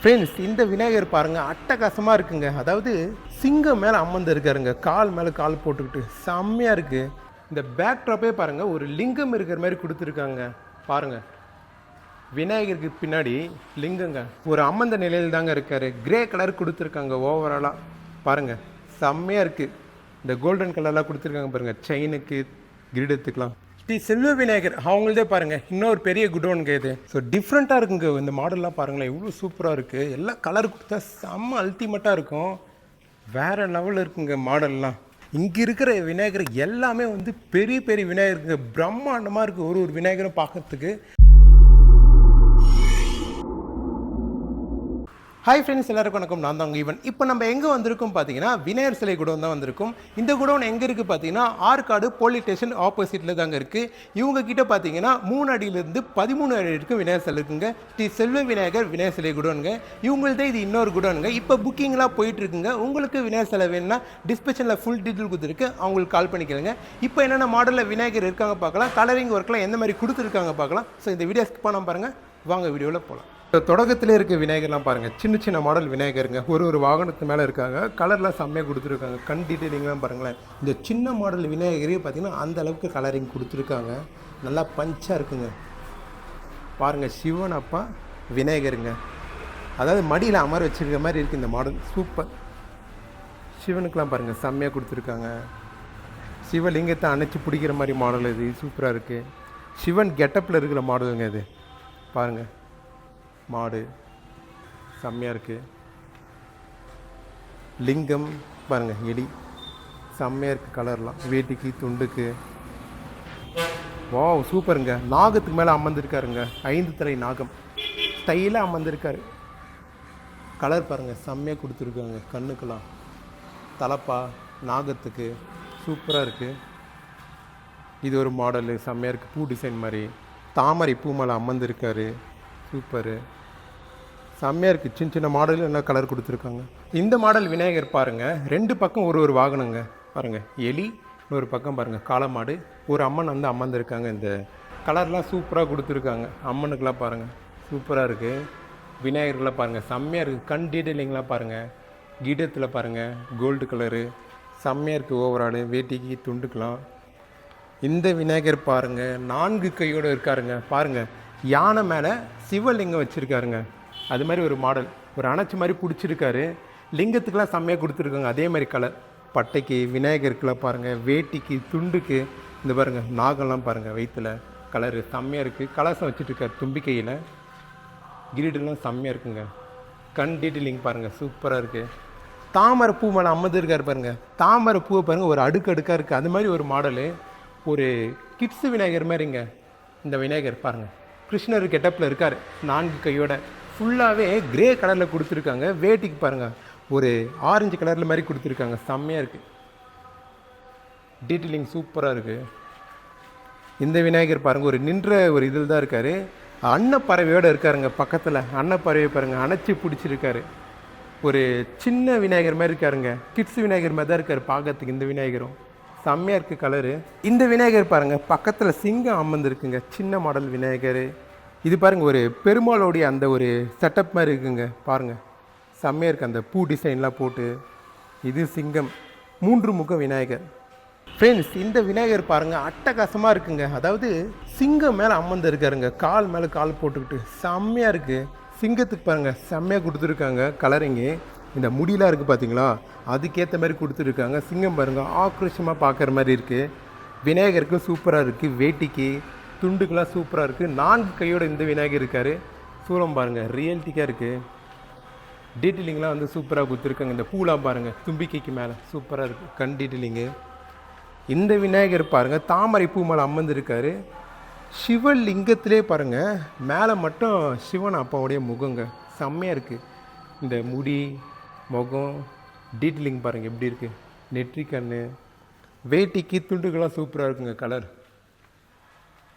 Friends இந்த விநாயகர் பாருங்கள் அட்டகாசமாக இருக்குங்க. அதாவது சிங்கம் மேலே அம்மந்து இருக்காருங்க கால் மேலே கால் போட்டுக்கிட்டு. செம்மையாக இருக்குது இந்த பேக்ட்ராப்பே பாருங்கள் ஒரு லிங்கம் இருக்கிற மாதிரி கொடுத்துருக்காங்க. பாருங்கள் விநாயகருக்கு பின்னாடி லிங்கங்க. ஒரு அம்மந்த நிலையில் தாங்க இருக்கார். கிரே கலர் கொடுத்துருக்காங்க ஓவராலாக பாருங்கள் செம்மையாக இருக்குது இந்த கோல்டன் கலர்லாம் கொடுத்துருக்காங்க பாருங்கள் செயினுக்கு கிரீடத்துக்கெலாம் ஸ்ரீ செல்வ விநாயகர் அவங்களதே பாருங்கள் இன்னொரு பெரிய குடோனுங்க இது. ஸோ டிஃப்ரெண்ட்டாக இருக்குங்க இந்த மாடல்லாம் பாருங்களேன் இவ்வளோ சூப்பராக இருக்குது எல்லாம் கலர் கொடுத்தா செம்ம அல்டிமேட்டாக இருக்கும். வேற லெவலில் இருக்குங்க மாடல்லாம் இங்கே இருக்கிற விநாயகர் எல்லாமே வந்து பெரிய பெரிய விநாயகருங்க. பிரம்மாண்டமாக இருக்குது ஒரு ஒரு விநாயகரும் பார்க்கறதுக்கு. ஹாய் ஃப்ரெண்ட்ஸ் எல்லாருக்கும் வணக்கம். நான் தான் ஈவன் இப்போ நம்ம எங்கே வந்திருக்கோம் பார்த்தீங்கன்னா விநாயகர் சிலை குடோன் தான் வந்திருக்கோம். இந்த குடோன் எங்கே இருக்குது பார்த்தீங்கன்னா ஆற்காடு போலீஸ் ஸ்டேஷன் ஆப்போசிட்டில் தாங்க இருக்குது இவங்க கிட்ட பார்த்தீங்கன்னா மூணு அடியிலேருந்து பதிமூணு அடி வரைக்கும் விநாயகர் சிலை இருக்குங்க. ஸ்ரீ செல்வ விநாயகர் விநாயகர் சிலை குடோனுங்க இவங்கள்ட்ட இது இன்னொரு குடோனுங்க இப்போ புக்கிங்லாம் போயிட்டுருக்குங்க உங்களுக்கு விநாயகர் சிலை வேணும்னா டிஸ்கிரிப்ஷனில் ஃபுல் டீட்டெயில் கொடுத்துருக்கு. அவங்களுக்கு கால் பண்ணிக்கிறேங்க. இப்போ என்னென்ன மாடலில் விநாயகர் இருக்காங்க பார்க்கலாம். கலரிங் ஒர்க்லாம் எந்த மாதிரி கொடுத்துருக்காங்க பார்க்கலாம். ஸோ இந்த வீடியோ ஸ்கிப் பண்ணாம பாருங்கள் வாங்க வீடியோவில் போகலாம் இப்போ தொடக்கத்திலே இருக்க விநாயகர்லாம் பாருங்கள் சின்ன சின்ன மாடல் விநாயகருங்க. ஒரு ஒரு வாகனத்து மேலே இருக்காங்க. கலர்லாம் செம்மையாக கொடுத்துருக்காங்க. கண் டீட்டெயிலிங்லாம் பாருங்களேன். இந்த சின்ன மாடல் விநாயகரே பார்த்தீங்கன்னா அந்த அளவுக்கு கலரிங் கொடுத்துருக்காங்க. நல்லா பஞ்சாக இருக்குங்க. பாருங்கள் சிவன் அப்பா விநாயகருங்க. அதாவது மடியில் அமர வச்சுருக்க மாதிரி இருக்குது இந்த மாடல் சூப்பர் சிவனுக்கெலாம் பாருங்கள் செம்மையாக கொடுத்துருக்காங்க. சிவலிங்கத்தை அணைச்சி பிடிக்கிற மாதிரி மாடல் இது. சூப்பராக இருக்குது சிவன் கெட்டப்பில் இருக்கிற மாடலுங்க இது. பாருங்கள் மாடு. செம்மையாக இருக்குது லிங்கம் பாருங்கள் எலி செம்மையாக இருக்குது கலர்லாம். வேட்டிக்கு துண்டுக்கு. வா சூப்பருங்க. நாகத்துக்கு மேலே அமர்ந்திருக்காருங்க. ஐந்து தலை நாகம். ஸ்டைலாக அமர்ந்திருக்காரு. கலர் பாருங்கள் செம்மையாக கொடுத்துருக்காங்க கண்ணுக்கெல்லாம். தலப்பா நாகத்துக்கு. சூப்பராக இருக்குது இது ஒரு மாடலு. செம்மையாக இருக்குது பூ டிசைன் மாதிரி. தாமரை பூ மேலே அமர்ந்திருக்காரு. சூப்பரு. செம்மையாக இருக்குது சின்ன சின்ன மாடல் என்ன கலர் கொடுத்துருக்காங்க. இந்த மாடல் விநாயகர் பாருங்கள் ரெண்டு பக்கம் ஒரு ஒரு வாகனங்க. பாருங்கள் எலி இன்னொரு பக்கம் பாருங்கள் காளமாடு. ஒரு அம்மன் வந்து அமர்ந்திருக்காங்க. இந்த கலர்லாம் சூப்பராக கொடுத்துருக்காங்க. அம்மனுக்கெலாம் பாருங்கள் சூப்பராக இருக்குது விநாயகர்லாம் பாருங்கள் செம்மையாக இருக்குது கண் டீட்டெயிலிங்லாம் பாருங்கள் கிடத்தில் பாருங்கள் கோல்டு கலரு செம்மையாக இருக்குது ஓவராலு வேட்டிக்கு துண்டுக்கலாம் இந்த விநாயகர் பாருங்கள் நான்கு கையோடு இருக்காருங்க. பாருங்கள் யானை மேலே சிவலிங்கம் வச்சுருக்காருங்க. அது மாதிரி ஒரு மாடல் ஒரு அணைச்சி மாதிரி பிடிச்சிருக்காரு. லிங்கத்துக்கெல்லாம் செம்மையாக கொடுத்துருக்காங்க. அதே மாதிரி கலர் பட்டைக்கு விநாயகருக்குலாம் பாருங்கள் வேட்டிக்கு துண்டுக்கு இந்த பாருங்க நாகம்லாம் பாருங்கள் வயிற்றுல கலரு செம்மையாக இருக்குது கலசம் வச்சுட்டு தும்பிக்கையில். கிரீடெல்லாம் செம்மையாக இருக்குங்க. கண் டீட்டெயிலிங் பாருங்கள் சூப்பராக இருக்குது தாமரை பூ மேலே அமர்ந்திருக்காரு பாருங்க. தாமரை பூவை பாருங்கள் ஒரு அடுக்கு அடுக்காக இருக்குது அது மாதிரி ஒரு மாடலு ஒரு கிட்ஸு விநாயகர் மாதிரிங்க. இந்த விநாயகர் பாருங்கள் கிருஷ்ணர் கெட்டப்பில் இருக்கார். நான்கு கையோட ஃபுல்லாகவே கிரே கலரில் கொடுத்துருக்காங்க. வேட்டிக்கு பாருங்கள் ஒரு ஆரஞ்சு கலரில் மாதிரி கொடுத்துருக்காங்க. செம்மையாக இருக்குது டீட்டெயிலிங் சூப்பராக இருக்குது இந்த விநாயகர் பாருங்கள் ஒரு நின்ற ஒரு இதில் தான் இருக்கார். அன்னப்பறவையோடு இருக்காருங்க பக்கத்தில். அன்னப்பறவை பாருங்கள் அணைச்சி பிடிச்சிருக்காரு. ஒரு சின்ன விநாயகர் மாதிரி இருக்காருங்க. கிட்ஸ் விநாயகர் மாதிரி தான் இருக்கார் பார்க்கறதுக்கு இந்த விநாயகரும். செம்மையாக இருக்குது கலரு இந்த விநாயகர் பாருங்கள் பக்கத்தில் சிங்கம் அமர்ந்துருக்குங்க. சின்ன மாடல் விநாயகர். இது பாருங்க ஒரு பெருமாளோடைய அந்த ஒரு செட்டப் மாதிரி இருக்குங்க பாருங்கள் செம்மையாக இருக்குது அந்த பூ டிசைன்லாம் போட்டு. இது சிங்கம் மூன்று முக விநாயகர். ஃப்ரெண்ட்ஸ் இந்த விநாயகர் பாருங்கள் அட்டகாசமாக இருக்குங்க. அதாவது சிங்கம் மேலே அமர்ந்து இருக்காருங்க கால் மேலே கால் போட்டுக்கிட்டு. செம்மையாக இருக்குது சிங்கத்துக்கு பாருங்கள் செம்மையாக கொடுத்துருக்காங்க கலரிங்கு இந்த முடியெலாம் இருக்குது பார்த்தீங்களா அதுக்கேற்ற மாதிரி கொடுத்துருக்காங்க. சிங்கம் பாருங்கள் ஆக்ரோஷமாக பார்க்குற மாதிரி இருக்குது விநாயகருக்கும் சூப்பராக இருக்குது வேட்டிக்கு. துண்டுக்கெல்லாம் சூப்பராக இருக்குது நான்கு கையோட இந்த விநாயகர் இருக்கார். சூரம் பாருங்கள் ரியல்ட்டிக்காக இருக்குது டீட்டெயிலிங்லாம் வந்து சூப்பராக கொடுத்துருக்காங்க. இந்த பூலாம் பாருங்கள் தும்பிக்கைக்கு மேலே சூப்பராக இருக்குது கண் டீட்டெயிலிங்கு இந்த விநாயகர் பாருங்கள் தாமரை பூ மேலே அமர்ந்துருக்காரு. சிவலிங்கத்திலே பாருங்கள் மேலே மட்டும் சிவன் அப்பாவுடைய முகங்க. செம்மையாக இருக்குது இந்த முடி முகம் டீட்டெயிலிங் பாருங்கள் எப்படி இருக்குது நெற்றி வேட்டிக்கு துண்டுக்கெல்லாம் சூப்பராக இருக்குங்க கலர்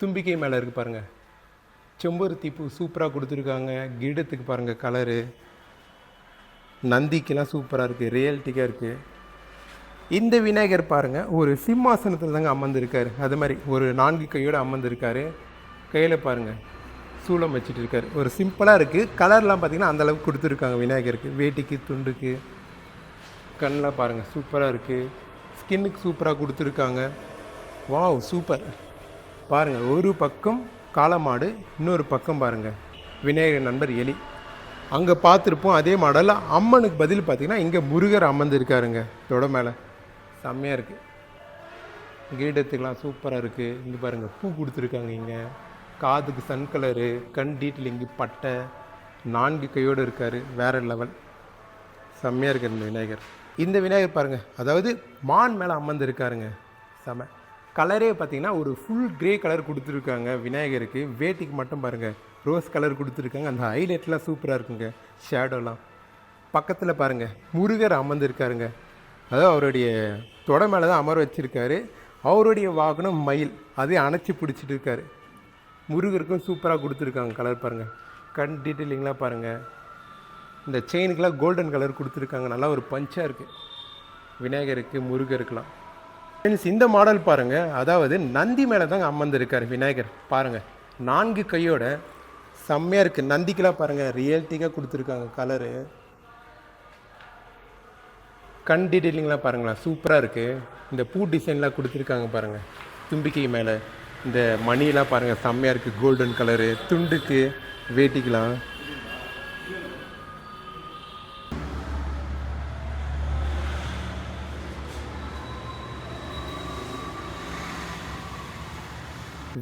தும்பிக்கை மேலே இருக்குது பாருங்கள் செம்பருத்தி பூ சூப்பராக கொடுத்துருக்காங்க. கிடத்துக்கு பாருங்கள் கலரு நந்திக்கெல்லாம் சூப்பராக இருக்குது ரியல்ட்டிக்காக இருக்குது இந்த விநாயகர் பாருங்கள் ஒரு சிம்மாசனத்தில் தாங்க அமர்ந்திருக்காரு. அது மாதிரி ஒரு நான்கு கையோடு அமர்ந்துருக்காரு. கையில் பாருங்கள் சூளம் வச்சுட்டு இருக்கார். ஒரு சிம்பிளாக இருக்குது கலர்லாம் பார்த்தீங்கன்னா அந்தளவுக்கு கொடுத்துருக்காங்க விநாயகருக்கு. வேட்டிக்கு துண்டுக்கு. கண்ணெலாம் பாருங்கள் சூப்பராக இருக்குது ஸ்கின்னுக்கு சூப்பராக கொடுத்துருக்காங்க. வாவ் சூப்பர் பாருங்கள் ஒரு பக்கம் காளமாடு இன்னொரு பக்கம் பாருங்கள் விநாயகர் நண்பர் எலி. அங்கே பார்த்துருப்போம் அதே மாடலில் அம்மனுக்கு பதில் பார்த்திங்கன்னா இங்கே முருகர் அமர்ந்துருக்காருங்க தொட மேலே. செம்மையாக இருக்குது கிரீடத்துக்கெலாம் சூப்பராக இருக்குது இங்கே பாருங்கள் பூ கொடுத்துருக்காங்க இங்கே. காதுக்கு சன் கலரு கண் டீட்டெயிலிங்கு பட்டை நான்கு கையோடு இருக்கார் வேறு லெவல். செம்மையாக இருக்குது இந்த விநாயகர். இந்த விநாயகர் பாருங்கள் அதாவது மான் மேலே அமர்ந்திருக்காருங்க செம. கலரே பார்த்தீங்கன்னா ஒரு ஃபுல் க்ரே கலர் கொடுத்துருக்காங்க விநாயகருக்கு. வேட்டிக்கு மட்டும் பாருங்கள் ரோஸ் கலர் கொடுத்துருக்காங்க. அந்த ஹைலைட்லாம் சூப்பராக இருக்குங்க. ஷேடோலாம் பக்கத்தில் பாருங்கள் முருகர் அமர்ந்துருக்காருங்க. அதாவது அவருடைய தொட மேலே தான் அமர வச்சுருக்காரு. அவருடைய வாகனம் மயில். அதே அணைச்சி பிடிச்சிட்டு இருக்காரு. முருகருக்கும் சூப்பராக கொடுத்துருக்காங்க கலர் பாருங்கள் கண் டீட்டெயிலிங்லாம் பாருங்கள் இந்த செயினுக்கெலாம் கோல்டன் கலர் கொடுத்துருக்காங்க. நல்லா ஒரு பஞ்சாக இருக்குது விநாயகருக்கு முருகருக்கெலாம் ஃப்ரெண்ட்ஸ் இந்த மாடல் பாருங்கள் அதாவது நந்தி மேலே தாங்க அமர்ந்துருக்கார் விநாயகர். பாருங்கள் நான்கு கையோட செம்மையாக இருக்குது நந்திக்கெலாம் பாருங்கள் ரியல்ட்டிக்காக கொடுத்துருக்காங்க கலரு கண் டீட்டெயிலிங்லாம் பாருங்களேன். சூப்பராக இருக்குது இந்த பூ டிசைன்லாம் கொடுத்துருக்காங்க பாருங்கள் தும்பிக்கை மேலே. இந்த மணிலாம் பாருங்கள் செம்மையாக இருக்குது கோல்டன் கலரு துண்டுக்கு வேட்டிக்கலாம்.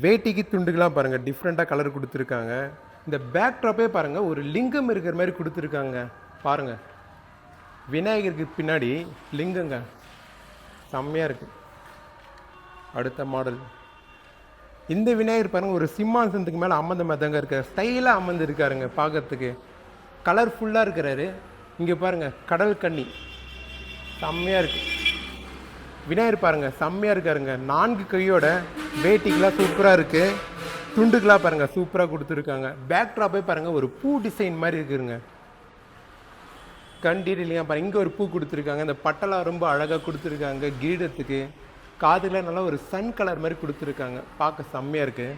வேட்டிக்கு துண்டுக்கெலாம் பாருங்கள் டிஃப்ரெண்ட்டாக கலர் கொடுத்துருக்காங்க. இந்த பேக் ட்ராப்பே பாருங்கள் ஒரு லிங்கம் இருக்கிற மாதிரி கொடுத்துருக்காங்க. பாருங்கள் விநாயகருக்கு பின்னாடி லிங்கங்க. செம்மையாக இருக்குது அடுத்த மாடல் இந்த விநாயகர் பாருங்கள் ஒரு சிம்மாசனத்துக்கு மேலே அமர்ந்த மாதிரி தாங்க இருக்கார். ஸ்டைலாக அமர்ந்து இருக்காருங்க பார்க்கறதுக்கு. கலர்ஃபுல்லாக இருக்கிறாரு. இங்கே பாருங்கள் கடல் கண்ணி செம்மையாக இருக்குது விநாயகர் பாருங்கள் செம்மையாக இருக்காருங்க. நான்கு கையோட வேட்டிக்கெலாம் சூப்பராக இருக்குது துண்டுக்கெலாம் பாருங்கள் சூப்பராக கொடுத்துருக்காங்க. பேக் ட்ராப்பே பாருங்கள் ஒரு பூ டிசைன் மாதிரி இருக்குதுங்க. கண் டீட்டெயிலிங்காக பாருங்க இங்கே ஒரு பூ கொடுத்துருக்காங்க. இந்த பட்டெல்லாம் ரொம்ப அழகாக கொடுத்துருக்காங்க கிரீடத்துக்கு. காதில் நல்லா ஒரு சன் கலர் மாதிரி கொடுத்துருக்காங்க. பார்க்க செம்மையாக இருக்குது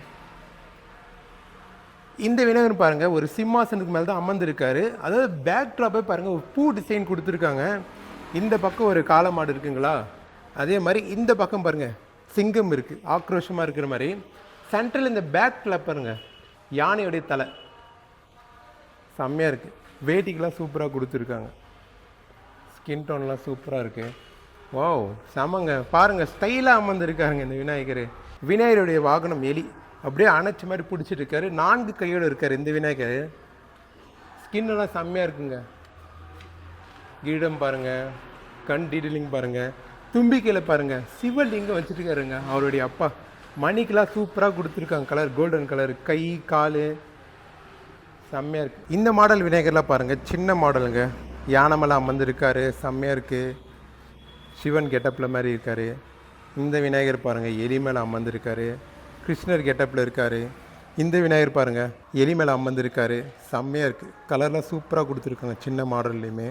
இந்த விநாயகர் பாருங்கள் ஒரு சிம்மாசனுக்கு மேலே தான் அமர்ந்திருக்காரு. அதாவது பேக் ட்ராப்பே பாருங்கள் ஒரு பூ டிசைன் கொடுத்துருக்காங்க. இந்த பக்கம் ஒரு காளமாடு இருக்குங்களா? அதே மாதிரி இந்த பக்கம் பாருங்கள் சிங்கம் இருக்குது ஆக்ரோஷமாக இருக்கிற மாதிரி. சென்ட்ரல் இந்த பேக்கில் பாருங்க யானையுடைய தலை. செம்மையாக இருக்குது வேட்டிக்கெலாம் சூப்பராக கொடுத்துருக்காங்க. ஸ்கின் டோன்லாம் சூப்பராக இருக்குது வாவ் செமங்க. பாருங்கள் ஸ்டைலாக அமர்ந்துருக்காருங்க இந்த விநாயகர். விநாயகருடைய வாகனம் எலி. அப்படியே அணைச்ச மாதிரி பிடிச்சிட்டு இருக்காரு. நான்கு கையோடு இருக்கார் இந்த விநாயகர். ஸ்கின்னெல்லாம் செம்மையாக இருக்குங்க. கிரீடம் பாருங்கள் கண் டீடலிங் பாருங்கள் தும்பிக்கையில் பாருங்கள் சிவலிங்கம் வச்சுருக்காருங்க அவருடைய அப்பா. மணிக்கெலாம் சூப்பராக கொடுத்துருக்காங்க கலர் கோல்டன் கலர் கை கால். செம்மையாக இருக்குது இந்த மாடல் விநாயகர்லாம் பாருங்கள் சின்ன மாடலுங்க யானை மேலே அமர்ந்துருக்காரு செம்மையாக இருக்குது சிவன் கெட்டப்பில் மாதிரி இருக்கார். இந்த விநாயகர் பாருங்கள் எலி மேலே அமர்ந்திருக்காரு. கிருஷ்ணர் கெட்டப்பில் இருக்கார். இந்த விநாயகர் பாருங்கள் எலி மேலே அமர்ந்திருக்காரு செம்மையாக இருக்குது கலர்லாம் சூப்பராக கொடுத்துருக்காங்க சின்ன மாடல்லையுமே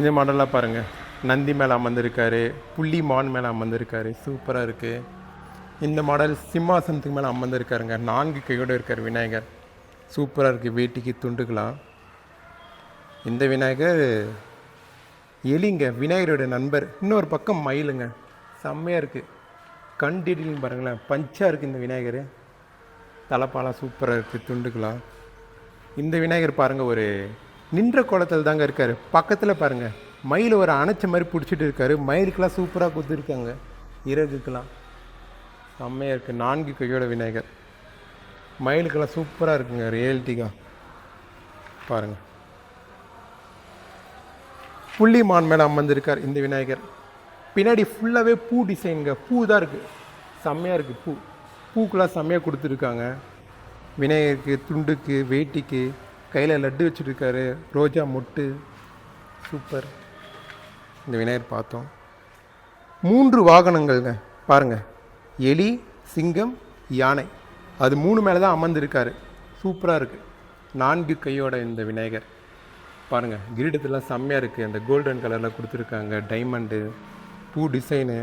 இந்த மாடல்லாம் பாருங்கள் நந்தி மேலே அமர்ந்திருக்காரு புள்ளி மான் மேலே அமர்ந்திருக்காரு சூப்பராக இருக்குது இந்த மாடல் சிம்மாசனத்துக்கு மேலே அமர்ந்திருக்காருங்க. நான்கு கையோடு இருக்கார் விநாயகர். சூப்பராக இருக்குது வேட்டிக்கு துண்டுக்கலாம் இந்த விநாயகர் எலிங்க விநாயகரோட நண்பர். இன்னொரு பக்கம் மயிலுங்க. செம்மையாக இருக்குது கண் டீட்டெயிலிங் பாருங்களேன். பஞ்சாக இருக்குது இந்த விநாயகர். தலைப்பாலாம் சூப்பராக இருக்குது துண்டுக்கலாம் இந்த விநாயகர் பாருங்கள் ஒரு நின்ற கோலத்தில் தாங்க இருக்கார். பக்கத்தில் பாருங்கள் மயில் ஒரு அணைச்ச மாதிரி பிடிச்சிட்டு இருக்காரு. மயிலுக்கெல்லாம் சூப்பராக கொடுத்துருக்காங்க இறகுக்கெல்லாம். செம்மையாக இருக்குது நான்கு கையோட விநாயகர். மயிலுக்கெல்லாம் சூப்பராக இருக்குங்க. ரியல்ட்டிக்கா பாருங்கள் புள்ளி மான் மேலே அமர்ந்திருக்கார் இந்த விநாயகர். பின்னாடி ஃபுல்லாகவே பூ டிசைனுங்க பூ தான் இருக்குது செம்மையாக இருக்குது பூ. பூக்கெலாம் செம்மையாக கொடுத்துருக்காங்க. விநாயகருக்கு துண்டுக்கு வேட்டிக்கு கையில் லட்டு வச்சுருக்காரு. ரோஜா மொட்டு. சூப்பர் இந்த விநாயகர் பார்த்தோம். மூன்று வாகனங்கள்ங்க பாருங்கள் எலி சிங்கம் யானை. அது மூணு மேலே தான் அமர்ந்திருக்காரு. சூப்பராக இருக்குது நான்கு கையோட இந்த விநாயகர். பாருங்கள் கிரீடத்துலாம் செம்மையாக இருக்குது அந்த கோல்டன் கலரில் கொடுத்துருக்காங்க. டைமண்டு பூ டிசைனு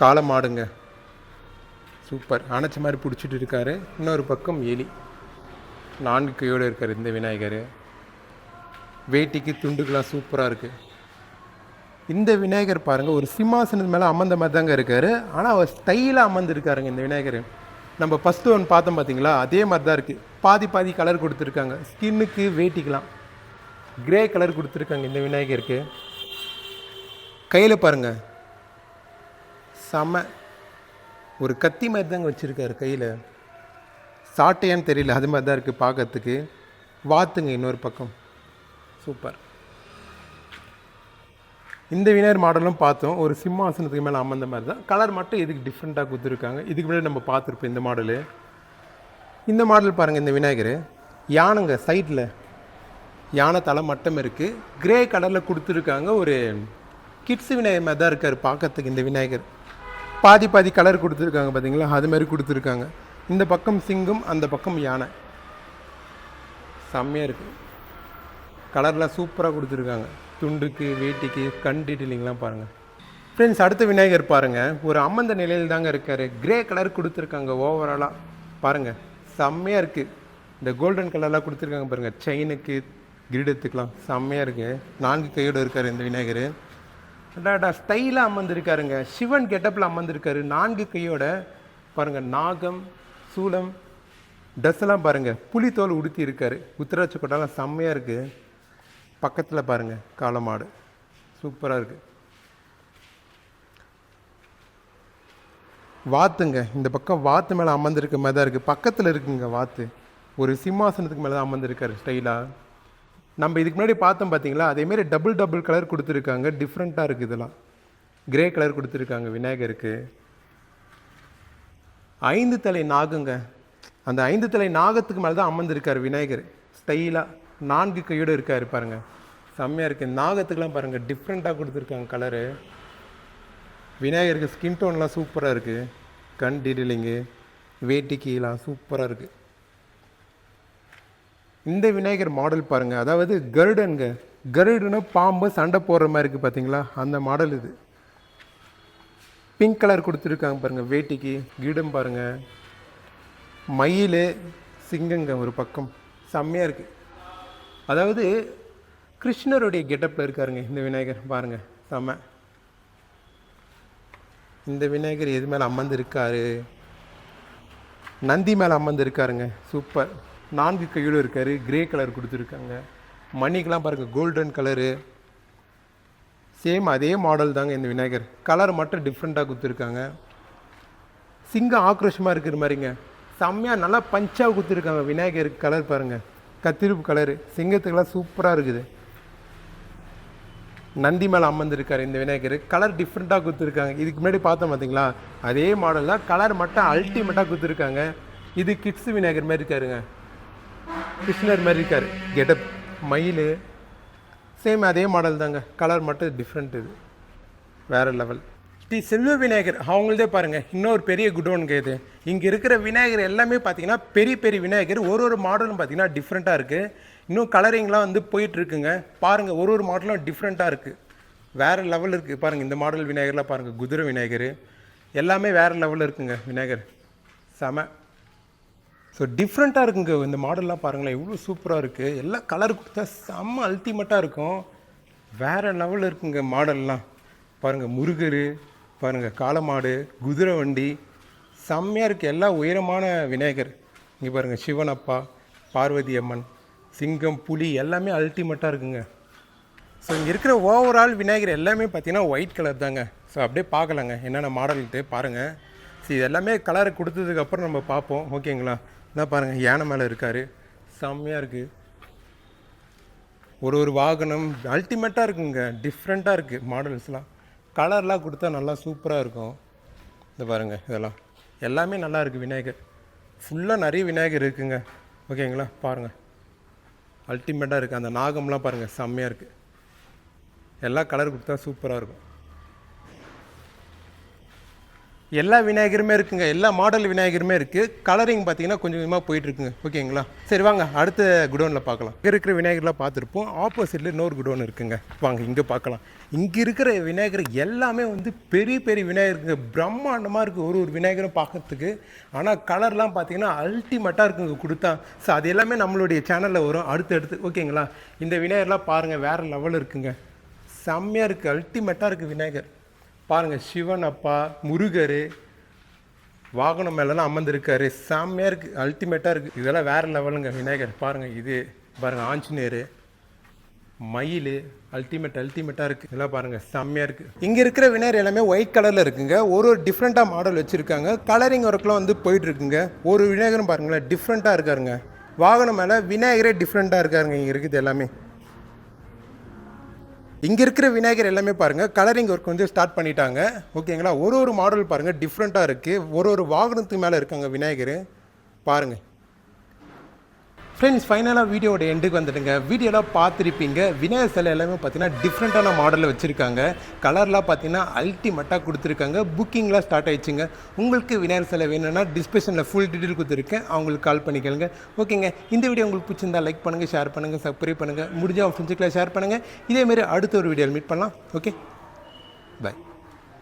காளமாடுங்க சூப்பர். அணைச்ச மாதிரி பிடிச்சிட்டு இருக்காரு. இன்னொரு பக்கம் எலி. நான்கு கையோடு இருக்கார் இந்த விநாயகர். வேட்டிக்கு துண்டுக்கெலாம் சூப்பராக இருக்குது இந்த விநாயகர் பாருங்கள் ஒரு சிம்மாசனத்து மேலே அமர்ந்த மாதிரி தாங்க இருக்கார். ஆனால் அவர் ஸ்டைலாக அமர்ந்துருக்காருங்க இந்த விநாயகர். நம்ம ஃபஸ்ட்டு ஒன் பார்த்தோம் பார்த்தீங்களா அதே மாதிரி தான் இருக்குது பாதி பாதி கலர் கொடுத்துருக்காங்க. ஸ்கின்னுக்கு வேட்டிக்கலாம். கிரே கலர் கொடுத்துருக்காங்க இந்த விநாயகருக்கு. கையில் பாருங்கள் செம ஒரு கத்தி மாதிரி தாங்க வச்சுருக்காரு கையில். சாட்டையான்னு தெரியல அது மாதிரி தான் இருக்குது பார்க்கறதுக்கு. வாத்துங்க இன்னொரு பக்கம். சூப்பர். இந்த விநாயகர் மாடலும் பார்த்தோம். ஒரு சிம்மாசனத்துக்கு மேலே அமர்ந்த மாதிரி தான். கலர் மட்டும் இதுக்கு டிஃப்ரெண்ட்டாக கொடுத்துருக்காங்க? இதுக்கு முன்னாடி நம்ம பார்த்துருப்போம் இந்த மாடலு. இந்த மாடல் பாருங்கள் இந்த விநாயகர். யானைங்க சைட்டில் யானை தலை மட்டும் இருக்குது கிரே கலரில் கொடுத்துருக்காங்க. ஒரு கிட்ஸ் விநாயகர் மாதிரி தான் இருக்கார் பார்க்கறதுக்கு இந்த விநாயகர். பாதி பாதி கலர் கொடுத்துருக்காங்க பார்த்தீங்களா அது மாதிரி கொடுத்துருக்காங்க. இந்த பக்கம் சிங்கம் அந்த பக்கம் யானை. செம்மையாக இருக்குது கலர்லாம் சூப்பராக கொடுத்துருக்காங்க. துண்டுக்கு வேட்டிக்கு கண் டீட்டெயிலிங்லாம் பாருங்கள் ஃப்ரெண்ட்ஸ் அடுத்த விநாயகர் பாருங்கள் ஒரு அம்மந்த நிலையில் தாங்க இருக்கார். கிரே கலர் கொடுத்துருக்காங்க ஓவராலாக பாருங்கள் செம்மையாக இருக்குது இந்த கோல்டன் கலர்லாம் கொடுத்துருக்காங்க பாருங்கள் செயினுக்கு கிரீடத்துக்கெலாம் செம்மையாக இருக்குது நான்கு கையோடு இருக்கார் இந்த விநாயகர். டாடா ஸ்டைலாக அமர்ந்திருக்காருங்க. சிவன் கெட்டப்பில் அமர்ந்திருக்காரு. நான்கு கையோட பாருங்கள் நாகம் சூலம் ட்ரெஸ்ஸெல்லாம் பாருங்கள் புலித்தோல் உடுத்தி இருக்காரு. உத்தராட்சி கொட்டாலாம் செம்மையாக இருக்குது பக்கத்தில் பாருங்கள் காளமாடு. சூப்பராக இருக்குது வாத்துங்க இந்த பக்கம் வாத்து மேலே அமர்ந்திருக்க மாதிரி தான் இருக்குது பக்கத்தில் இருக்குங்க வாத்து. ஒரு சிம்மாசனத்துக்கு மேலே தான் அமர்ந்திருக்காரு ஸ்டைலாக நம்ம இதுக்கு முன்னாடி பார்த்தோம் பார்த்தீங்களா அதேமாரி டபுள் டபுள் கலர் கொடுத்துருக்காங்க. டிஃப்ரெண்ட்டாக இருக்குது இதெல்லாம். கிரே கலர் கொடுத்துருக்காங்க விநாயகருக்கு. ஐந்து தலை நாகுங்க. அந்த ஐந்து தலை நாகத்துக்கு மேலே தான் அமர்ந்திருக்கார் விநாயகர். ஸ்டைலாக நான்கு கையோடு இருக்காரு பாருங்க. செம்மையாக இருக்குது நாகத்துக்கெலாம் பாருங்கள் டிஃப்ரெண்ட்டாக கொடுத்துருக்காங்க கலரு விநாயகருக்கு ஸ்கின் டோன்லாம் சூப்பராக இருக்குது கண் டீட்டெயிலிங்கு வேட்டிக்கெலாம் சூப்பராக இருக்குது இந்த விநாயகர் மாடல் பாருங்கள் அதாவது கருடனுங்க. கருடுன்னு பாம்பு சண்டை போடுற மாதிரி இருக்குது பார்த்தீங்களா அந்த மாடல் இது. பிங்க் கலர் கொடுத்துருக்காங்க பாருங்கள் வேட்டிக்கு. கீடம் பாருங்கள் மயில் சிங்கங்க ஒரு பக்கம். செம்மையாக இருக்குது அதாவது கிருஷ்ணருடைய கெட்டப்பில் இருக்காருங்க இந்த விநாயகர். பாருங்கள் செம்ம இந்த விநாயகர் எது மேலே அமர்ந்துருக்காரு? நந்தி மேலே அமர்ந்துருக்காருங்க சூப்பர் நான்கு கையோடு இருக்கார் கிரே கலர் கொடுத்துருக்காங்க. மணிக்கெலாம் பாருங்கள் கோல்டன் கலரு சேம் அதே மாடல் தாங்க இந்த விநாயகர். கலர் மட்டும் டிஃப்ரெண்ட்டாக கொடுத்துருக்காங்க. சிங்கம் ஆக்ரோஷமாக இருக்கிற மாதிரிங்க. செம்மையாக நல்லா பஞ்சாக கொடுத்துருக்காங்க விநாயகருக்கு கலர் பாருங்கள் கத்திரிப்பு கலரு சிங்கத்துக்கெல்லாம் சூப்பராக இருக்குது. நந்தி மேலே அமர்ந்திருக்கார் இந்த விநாயகர். கலர் டிஃப்ரெண்ட்டாக கொடுத்துருக்காங்க. இதுக்கு முன்னாடி பார்த்தோம் பார்த்தீங்களா அதே மாடல் தான் கலர் மட்டும் அல்டிமேட்டாக கொடுத்துருக்காங்க. இது கிட்ஸ் விநாயகர் மாதிரி இருக்காருங்க. கிருஷ்ணர் மாதிரி இருக்கார். கெட்டப் மயில். சேம் அதே மாடல் தாங்க. கலர் மட்டும் டிஃப்ரெண்ட் இது. வேறு லெவல் ஸ்ரீ செல்வ விநாயகர் அவங்களதே பாருங்கள் இன்னொரு பெரிய குடோனுங்க இது. இங்கே இருக்கிற விநாயகர் எல்லாமே பார்த்தீங்கன்னா பெரிய பெரிய விநாயகர் ஒரு ஒரு மாடலும் பார்த்தீங்கன்னா டிஃப்ரெண்ட்டாக இருக்குது இன்னும் கலரிங்லாம் வந்து போயிட்டுருக்குங்க பாருங்கள் ஒரு ஒரு மாடலும் டிஃப்ரெண்ட்டாக இருக்குது வேறு லெவல் இருக்குது பாருங்கள் இந்த மாடல் விநாயகர்லாம் பாருங்கள் குதிரை விநாயகர். எல்லாமே வேறு லெவலில் இருக்குங்க விநாயகர். செம. ஸோ டிஃப்ரெண்ட்டாக இருக்குங்க இந்த மாடல்லாம் பாருங்களேன் எவ்வளோ சூப்பராக இருக்குது எல்லாம் கலர் கொடுத்தா செம்ம அல்டிமேட்டாக இருக்கும். வேறு லெவலில் இருக்குங்க மாடல்லாம். பாருங்கள் முருகர் பாருங்கள் காளமாடு குதிரை வண்டி செம்மையாக இருக்குது எல்லாம் உயரமான விநாயகர். இங்கே பாருங்கள் சிவனப்பா பார்வதி அம்மன் சிங்கம் புலி எல்லாமே அல்டிமேட்டாக இருக்குங்க. ஸோ இங்கே இருக்கிற ஓவரால் விநாயகர் எல்லாமே பார்த்தீங்கன்னா ஒயிட் கலர் தாங்க. ஸோ அப்படியே பார்க்கலாங்க என்னென்ன மாடல்ட்டு பாருங்கள் ஸோ இது எல்லாமே கலர் கொடுத்ததுக்கப்புறம் நம்ம பார்ப்போம் ஓகேங்களா என்ன பாருங்கள் யானை மேலே இருக்கார். செம்மையாக இருக்குது ஒரு ஒரு வாகனம் அல்டிமேட்டாக இருக்குங்க டிஃப்ரெண்ட்டாக இருக்குது மாடல்ஸ்லாம் கலர்லாம் கொடுத்தா நல்லா சூப்பராக இருக்கும். இந்த பாருங்கள் இதெல்லாம். எல்லாமே நல்லா இருக்குது விநாயகர். ஃபுல்லாக நிறைய விநாயகர் இருக்குங்க. ஓகேங்களா பாருங்கள் அல்டிமேட்டாக இருக்குது அந்த நாகம்லாம் பாருங்கள் செம்மையாக இருக்குது எல்லா கலர் கொடுத்தா சூப்பராக இருக்கும். எல்லா விநாயகருமே இருக்குங்க. எல்லா மாடல் விநாயகருமே இருக்குது கலரிங் பார்த்தீங்கன்னா கொஞ்சம் கொஞ்சமாக போயிட்டுருக்குங்க. ஓகேங்களா? சரி வாங்க. அடுத்த குடோனில் பார்க்கலாம் இங்கே இருக்கிற விநாயகர்லாம் பார்த்துருப்போம் ஆப்போசிட்டில் இன்னொரு குடோன் இருக்குங்க. வாங்க இங்கே பார்க்கலாம் இங்கே இருக்கிற விநாயகர் எல்லாமே வந்து பெரிய பெரிய விநாயகருங்க பிரம்மாண்டமாக இருக்குது ஒரு ஒரு விநாயகரும் பார்க்கறதுக்கு ஆனால் கலர்லாம் பார்த்தீங்கன்னா அல்டிமேட்டாக இருக்குங்க கொடுத்தா. ஸோ அது எல்லாமே நம்மளுடைய சேனலில் வரும். அடுத்து அடுத்து. ஓகேங்களா? இந்த விநாயகர்லாம் பாருங்கள் வேறு லெவல் இருக்குங்க. செம்மையாக இருக்குது அல்டிமேட்டாக இருக்குது விநாயகர். பாருங்கள் சிவன் அப்பா முருகர் வாகனம் மேலெல்லாம் அமர்ந்துருக்காரு. செம்மையாக இருக்குது அல்டிமேட்டாக இருக்குது இதெல்லாம் வேறு லெவலுங்க விநாயகர். பாருங்கள் இது பாருங்கள் ஆஞ்சநேயர் மயில் அல்டிமேட் அல்டிமேட்டாக இருக்குது இதெல்லாம் பாருங்கள் செம்மையாக இருக்குது இங்கே இருக்கிற விநாயகர் எல்லாமே ஒயிட் கலரில் இருக்குங்க. ஒரு ஒரு டிஃப்ரெண்ட்டாக மாடல் வச்சுருக்காங்க. கலரிங் ஒர்க்லாம் வந்து போயிட்டுருக்குங்க. ஒரு விநாயகரும் பாருங்களேன் டிஃப்ரெண்ட்டாக இருக்காருங்க. வாகனம் மேலே விநாயகரே டிஃப்ரெண்ட்டாக இருக்காருங்க இங்கே இருக்குது எல்லாமே. இங்கே இருக்கிற விநாயகர் எல்லாமே பாருங்கள் கலரிங் ஒர்க் வந்து ஸ்டார்ட் பண்ணிட்டாங்க. ஓகேங்களா ஒரு ஒரு மாடல் பாருங்கள் டிஃப்ரெண்ட்டாக இருக்குது ஒரு ஒரு வாகனத்துக்கு மேலே இருக்காங்க விநாயகர். பாருங்கள் ஃப்ரெண்ட்ஸ் ஃபைனலாக வீடியோட எண்டுக்கு வந்துடுங்க. வீடியோலாம் பார்த்துருப்பீங்க விநாயகர் சிலை எல்லாமே பார்த்தீங்கன்னா டிஃப்ரெண்ட்டான மாடலில் வச்சுருக்காங்க. கலர்லாம் பார்த்தீங்கன்னா அல்டிமேட்டாக கொடுத்துருக்காங்க. புக்கிங்லாம் ஸ்டார்ட் ஆயிடுச்சுங்க. உங்களுக்கு விநாயகர் சிலை வேணும்னா டிஸ்கிரிப்ஷனில் ஃபுல் டீட்டெயில் கொடுத்துருக்கேன். அவங்களுக்கு கால் பண்ணிக்கலுங்க ஓகேங்க இந்த வீடியோ உங்களுக்கு பிடிச்சிருந்தா லைக் பண்ணுங்கள் ஷேர் பண்ணுங்கள் சப்ஸ்கிரைப் பண்ணுங்கள் முடிஞ்சால் உங்கள் ஷேர் பண்ணுங்கள் இதேமாரி அடுத்த ஒரு வீடியோவில் மீட் பண்ணலாம். Okay bye